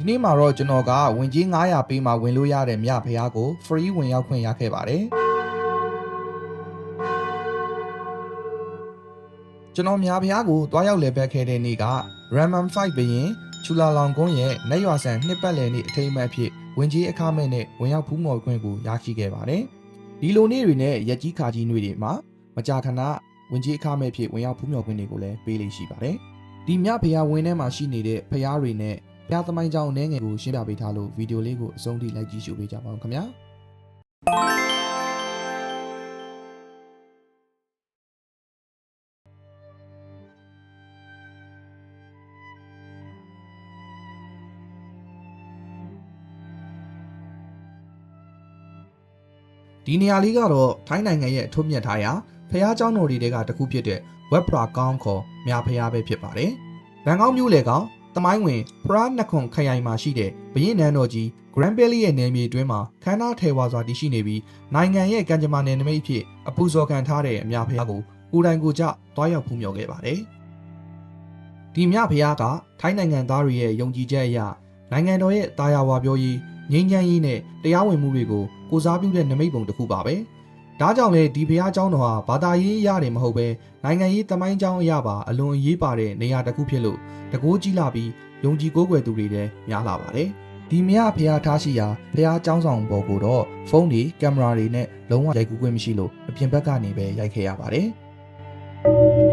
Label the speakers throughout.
Speaker 1: ဒီနေ့မှာတော့ကျွန်တော်ကဝင်ကြီး900ပေးမှဝင်လို့ရတဲ့မြဖះကို free ဝင်ရောက်ခွင့်ရခဲ့ပါတယ်ကျွန်တော်မြဖះကိုတွားရောက်လေဘက်ခဲ့တဲ့နေ့က Ramam 5ဘရင်ချူလာလောင်ကွန်းရဲ့လက်ရွာဆန်နှစ်ပတ်လည်နေ့အထိမ်းအမှတ်အဖြစ်ဝင်ကြီးအခမဲ့နဲ့ဝင်ရောက်ဖူးမော်ခွင့်ကိုရရှိခဲ့ပါတယ်ဒီလိုနေ့တွေနဲ့ရက်ကြီးခါကြီးနေ့တွေမှာမကြာခဏဝင်ကြီးအခမဲ့ဖြစ်ဝင်ရောက်ဖူးမော်ခွင့်တွေကိုလည်းပေးလိမ့်ရှိပါတယ်ဒီမြဖះဝင်ထဲမှာရှိနေတဲ့ဖះတွေနဲ့ ဖျားသမိုင်းကြောင်းအနေငယ်ကိုရှင်းပြပေးထားလို့ဗီဒီယိုလေးကိုအဆုံးထိလိုက်ကြည့်ရှုပေးကြပါဦးခင်ဗျာဒီနေရာလေးကတော့ထိုင်းနိုင်ငံရဲ့အထွတ်မြတ်ထားရာဖျားเจ้าတော်တွေကတစ်ခုဖြစ်တဲ့ web pra ကောင်းခေါ်မြာဖျားပဲဖြစ်ပါတယ်။ဘန်ကောက်မြို့လေကောင် တမိုင်းဝင်ဖရာနခွန်ခရိုင်မှာရှိတဲ့ဘရင်နန်းတော်ကြီး Grand Valley ရဲ့နယ်မြေအတွင်းမှာခမ်းနားထေဝါစွာတည်ရှိနေပြီးနိုင်ငံရဲ့ကံကြမ္မာနယ်နိမိတ်အဖြစ်အပူဇော်ခံထားတဲ့အမြဖျားကိုကိုယ်တိုင်ကိုယ်ကျတွားရောက်ဖူးမြော်ခဲ့ပါတယ်။ဒီမြဖျားကထိုင်းနိုင်ငံသားတွေရဲ့ယုံကြည်ချက်အရနိုင်ငံတော်ရဲ့တာယာဝါပြောရေးငြိမ်းချမ်းရေးနဲ့တရားဝင်မှုတွေကိုကိုစားပြုတဲ့နိမိတ်ပုံတစ်ခုပါပဲ။ ဒါကြောင့်လေဒီဘုရားကျောင်းတော်ဟာဘာသာရေးအရာတွေမဟုတ်ပဲနိုင်ငံရေးတမိုင်းကျောင်းအရာပါအလွန်အရေးပါတဲ့နေရာတစ်ခုဖြစ်လို့တကိုးကြီးလာပြီးယုံကြည်ကိုးကွယ်သူတွေလည်းများလာပါတယ်။ဒီမြတ်ဘုရားထားရှိရာဘုရားကျောင်းဆောင်ပေါ်ကိုတော့ဖုန်းတွေကင်မရာတွေနဲ့လုံးဝရိုက်ကူးခွင့်မရှိလို့အပြင်ဘက်ကနေပဲရိုက်ခဲ့ရပါတယ်။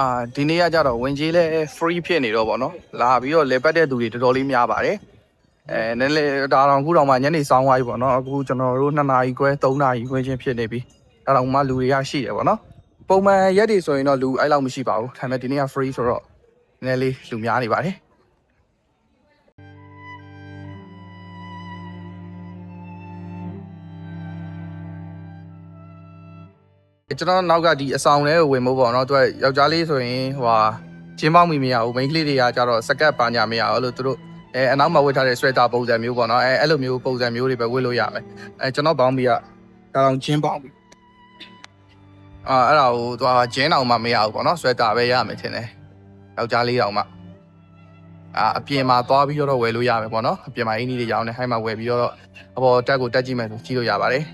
Speaker 2: အာဒီနေ့ကကြတော့ဝင်ကြီးလဲ free ဖြစ်နေတော့ဗောနော်လာပြီးတော့လေပတ်တဲ့သူတွေတော်တော်လေးများပါတယ်အဲနည်းလေဒါတော့အခုတော့မှညနေစောင်းသွားပြီဗောနော်အခုကျွန်တော်တို့2နာရီခွဲ3နာရီခွဲချင်းဖြစ်နေပြီဒါတော့မှလူတွေကရှိတယ်ဗောနော်ပုံမှန်ရက်တွေဆိုရင်တော့လူအဲ့လောက်မရှိပါဘူးဒါပေမဲ့ဒီနေ့က free ဆိုတော့နည်းနည်းလေးလူများနေပါတယ် ကျွန်တော်နောက်ကဒီအဆောင်ထဲကိုဝင်မို့ပေါ့နော်သူကယောက်ျားလေးဆိုရင်ဟိုဟာချင်းပေါင်းမိမရဘူးမိန်းကလေးတွေကကြတော့စကတ်ပါညာမရဘူးအဲ့လိုသူတို့အဲအနောက်မှာဝတ်ထားတဲ့ sweater ပုံစံမျိုးပေါ့နော်အဲအဲ့လိုမျိုးပုံစံမျိုးတွေပဲဝတ်လို့ရမယ်အဲကျွန်တော်ဘောင်းဘီကဒါအောင်ချင်းပေါင်းပြီအာအဲ့ဒါကိုသူကဂျင်းအောင်မှမရဘူးပေါ့နော် sweater ပဲရမယ်ထင်တယ်ယောက်ျားလေးတောင်မှအာအပြင်မှာသွားပြီးတော့ဝယ်လို့ရမယ်ပေါ့နော်အပြင်မှာအင်းကြီးတွေရောင်းနေဟိုင်းမှာဝယ်ပြီးတော့အပေါ်တက်ကိုတက်ကြည့်မယ်ဆိုကြည့်လို့ရပါတယ်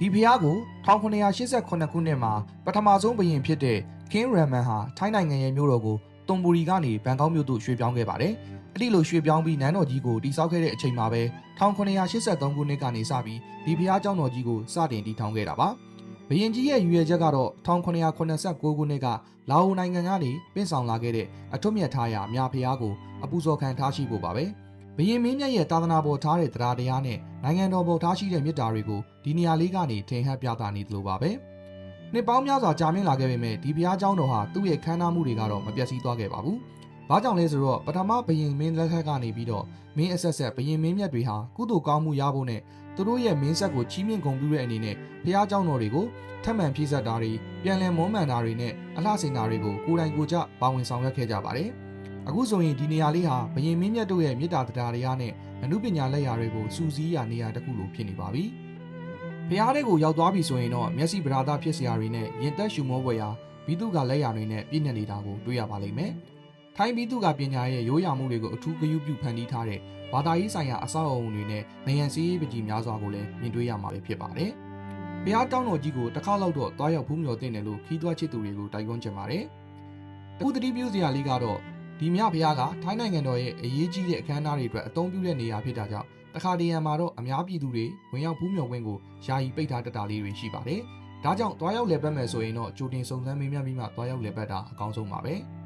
Speaker 1: ဒီဖျားကို1988ခုနှစ်မှာပထမဆုံးဘုရင်ဖြစ်တဲ့ King Raman ဟာထိုင်းနိုင်ငံရဲ့မြို့တော်ကိုတွန်ဘူရီကနေဘန်ကောက်မြို့သို့ရွှေ့ပြောင်းခဲ့ပါတယ်။အဲ့ဒီလိုရွှေ့ပြောင်းပြီးနန်းတော်ကြီးကိုတည်ဆောက်ခဲ့တဲ့အချိန်မှာပဲ1983ခုနှစ်ကနေစပြီးဒီဖျားကျောင်းတော်ကြီးကိုစတင်တည်ထောင်ခဲ့တာပါ။ဘုရင်ကြီးရဲ့ရည်ရွယ်ချက်ကတော့1989ခုနှစ်ကလာအိုနိုင်ငံကနေပင့်ဆောင်လာခဲ့တဲ့အထွတ်မြတ်ထားရာမြဖျားကိုအပူဇော်ခံထားရှိဖို့ပါပဲ။ ဘရင်မင်းမြတ်ရဲ့သာသနာပေါ်ထားတဲ့တရားတရားနဲ့နိုင်ငံတော်ပေါ်ထားရှိတဲ့မေတ္တာတွေကိုဒီနေရာလေးကနေထင်ဟပ်ပြသနေသလိုပါပဲ။နှစ်ပေါင်းများစွာကြာမြင့်လာခဲ့ပေမဲ့ဒီဘုရားကျောင်းတော်ဟာသူ့ရဲ့ခမ်းနားမှုတွေကတော့မပျက်စီးသွားခဲ့ပါဘူး။ဘာကြောင့်လဲဆိုတော့ပထမဘရင်မင်းလက်ထက်ကနေပြီးတော့မင်းအဆက်ဆက်ဘရင်မင်းမြတ်တွေဟာကုသိုလ်ကောင်းမှုရဖို့နဲ့သူတို့ရဲ့မင်းဆက်ကိုချီးမြှင့်ဂုဏ်ပြုတဲ့အနေနဲ့ဘုရားကျောင်းတော်တွေကိုထပ်မံဖြည့်ဆက်တာတွေပြန်လည်မွမ်းမံတာတွေနဲ့အလှဆင်တာတွေကိုကိုယ်တိုင်ကိုယ်ကျပါဝင်ဆောင်ရွက်ခဲ့ကြပါတယ်။ အခုဆိုရင်ဒီနေရာလေးဟာဘယင်မင်းမြတ်တို့ရဲ့မေတ္တာတရားတရားနဲ့အမှုပညာလက်ရာတွေကိုစူးစီးရာနေရာတစ်ခုလိုဖြစ်နေပါပြီ။ဘုရားတဲ့ကိုရောက်သွားပြီဆိုရင်တော့မျက်စိပဓာသားဖြစ်စရာတွေနဲ့ရင်သက်ရှူမောပွဲရာဘီသူကလက်ရာတွေနဲ့ပြည့်ညက်နေတာကိုတွေ့ရပါလိမ့်မယ်။ထိုင်းဘီသူကပညာရဲ့ရိုးရာမှုတွေကိုအထူးဂရုပြုဖန်တီးထားတဲ့ဘာသာရေးဆိုင်ရာအဆောက်အအုံတွေနဲ့နေရန်စီးရေးပကြီးများစွာကိုလည်းမြင်တွေ့ရမှာပဲဖြစ်ပါတယ်။ဘုရားတောင်းတော်ကြီးကိုတစ်ခါလောက်တော့တွားရောက်ဖူးမြော်တင်တယ်လို့ခီးသွွားချစ်သူတွေကိုတိုက်တွန်းချင်ပါတယ်။အခုတတိပြုစရာလေးကတော့ ဒီမြဘုရားကထိုင်းနိုင်ငံတော်ရဲ့အရေးကြီးတဲ့အခမ်းအနားတွေအတွက်အသုံးပြုတဲ့နေရာဖြစ်တာကြောင့်တခါတရံမှာတော့အများပြည်သူတွေဝင်ရောက်ဖူးမြော်ခွင့်ကိုယာယီပိတ်ထားတတ်တာလေးတွေရှိပါတယ်။ဒါကြောင့်တွားရောက်လည်ပတ်မယ်ဆိုရင်တော့ကြိုတင်စုံစမ်းမေးမြန်းပြီးမှတွားရောက်လည်ပတ်တာအကောင်းဆုံးပါပဲ။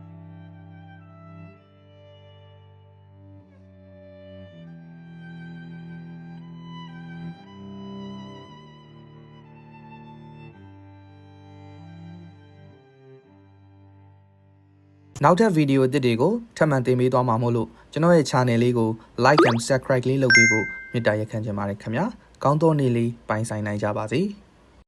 Speaker 1: နောက်ထပ်ဗီဒီယိုအသစ်တွေကိုထပ်မံတင်ပေးသွားမှာမို့လို့ကျွန်တော်ရဲ့ channel လေးကို like and subscribe လေးလုပ်ပေးဖို့မေတ္တာရက်ခံချင်ပါတယ်ခင်ဗျာကောင်းသောနေ့လေးပိုင်ဆိုင်နိုင်ကြပါစေ။